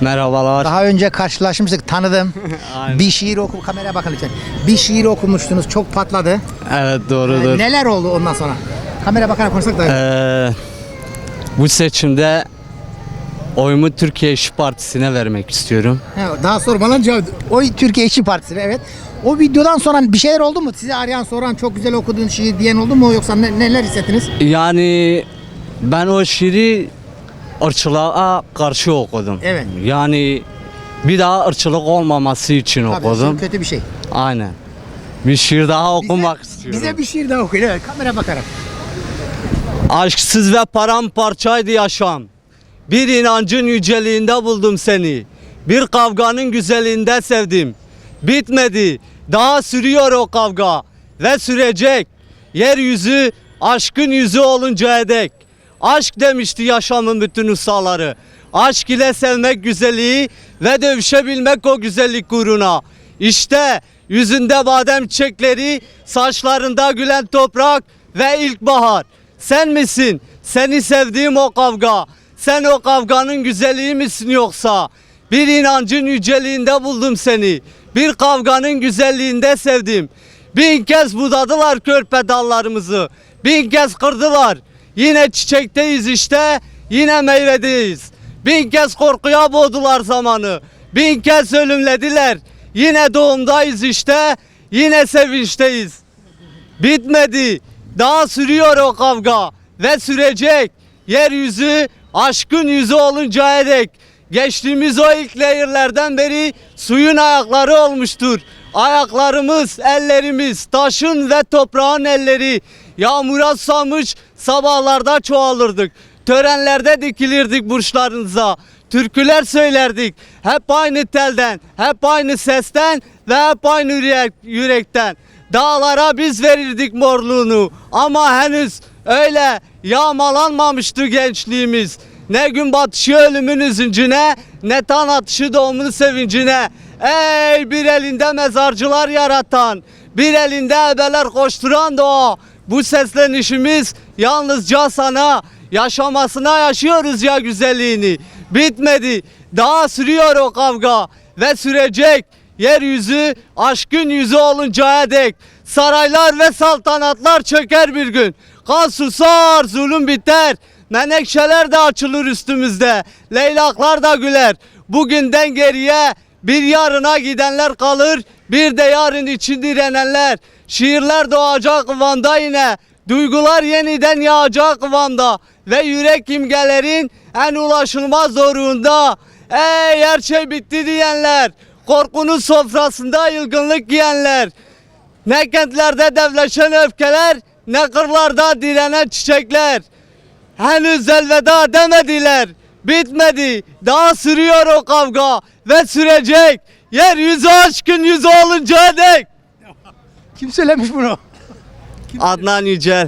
Merhabalar. Daha önce karşılaşmıştık, tanıdım. Aynen. bir şiir oku, kameraya bakın lütfen. Bir şiir okumuştunuz, çok patladı. Evet Ee, doğrudur. neler oldu ondan sonra? Kamera bakarak konuşsak da. Ee, bu seçimde oyumu Türkiye İş Partisi'ne vermek istiyorum. He, daha sormadan cevap. O Türkiye İşçi Partisi evet. O videodan sonra bir şeyler oldu mu? Sizi arayan soran çok güzel okudun şiir diyen oldu mu? Yoksa ne- neler hissettiniz? Yani ben o şiiri ırkçılığa karşı okudum. Evet. Yani bir daha ırkçılık olmaması için Tabii, okudum. şiir kötü bir şey. Aynen. Bir şiir daha okumak istiyorum. bize bir şiir daha okuyun. Evet, kamera bakarak. Aşksız ve paramparçaydı yaşam. Bir inancın yüceliğinde buldum seni. Bir kavganın güzelliğinde sevdim. Bitmedi. Daha sürüyor o kavga. Ve sürecek. Yeryüzü aşkın yüzü oluncaya dek. Aşk demişti yaşamın bütün ustaları. Aşk ile sevmek güzelliği ve dövüşebilmek o güzellik uğruna. İşte yüzünde badem çiçekleri, saçlarında gülen toprak ve ilkbahar. Sen misin? Seni sevdiğim o kavga. Sen o kavganın güzelliği misin yoksa? Bir inancın yüceliğinde buldum seni. Bir kavganın güzelliğinde sevdim. Bin kez budadılar körpe dallarımızı. Bin kez kırdılar. Yine çiçekteyiz işte. Yine meyvedeyiz. Bin kez korkuya boğdular zamanı. Bin kez ölümlediler. Yine doğumdayız işte. Yine sevinçteyiz. Bitmedi. Daha sürüyor o kavga ve sürecek. Yeryüzü aşkın yüzü oluncaya dek. Geçtiğimiz o ilk lehirlerden beri suyun ayakları olmuştur. Ayaklarımız, ellerimiz, taşın ve toprağın elleri. Yağmura susamış sabahlarda çoğalırdık. Törenlerde dikilirdik burçlarınıza. Türküler söylerdik. Hep aynı telden, hep aynı sesten ve hep aynı yürek- yürekten. Dağlara biz verirdik morluğunu ama henüz öyle yağmalanmamıştı gençliğimiz. Ne gün batışı ölümün üzüncüne ne tan atışı doğumun sevincine. Ey bir elinde mezarcılar yaratan, bir elinde ebeler koşturan doğa. Bu seslenişimiz yalnızca sana, yaşamasına yaşıyoruz ya güzelliğini. Bitmedi, daha sürüyor o kavga ve sürecek. Yeryüzü aşkın yüzü oluncaya dek saraylar ve saltanatlar çöker bir gün. Kan susar, zulüm biter. Menekşeler de açılır üstümüzde. Leylaklar da güler. Bugünden geriye bir yarına gidenler kalır. Bir de yarın için direnenler. Şiirler doğacak kıvamda yine. Duygular yeniden yağacak kıvamda. Ve yürek imgelerin en ulaşılmaz zoruğunda. Ey her şey bitti diyenler. Korkunun sofrasında yılgınlık giyenler. Ne kentlerde devleşen öfkeler, ne kırlarda direnen çiçekler. Henüz elveda demediler. Bitmedi. Daha sürüyor o kavga ve sürecek. Yeryüzü aşkın yüzü oluncaya dek. Kim söylemiş bunu? Adnan Yücel.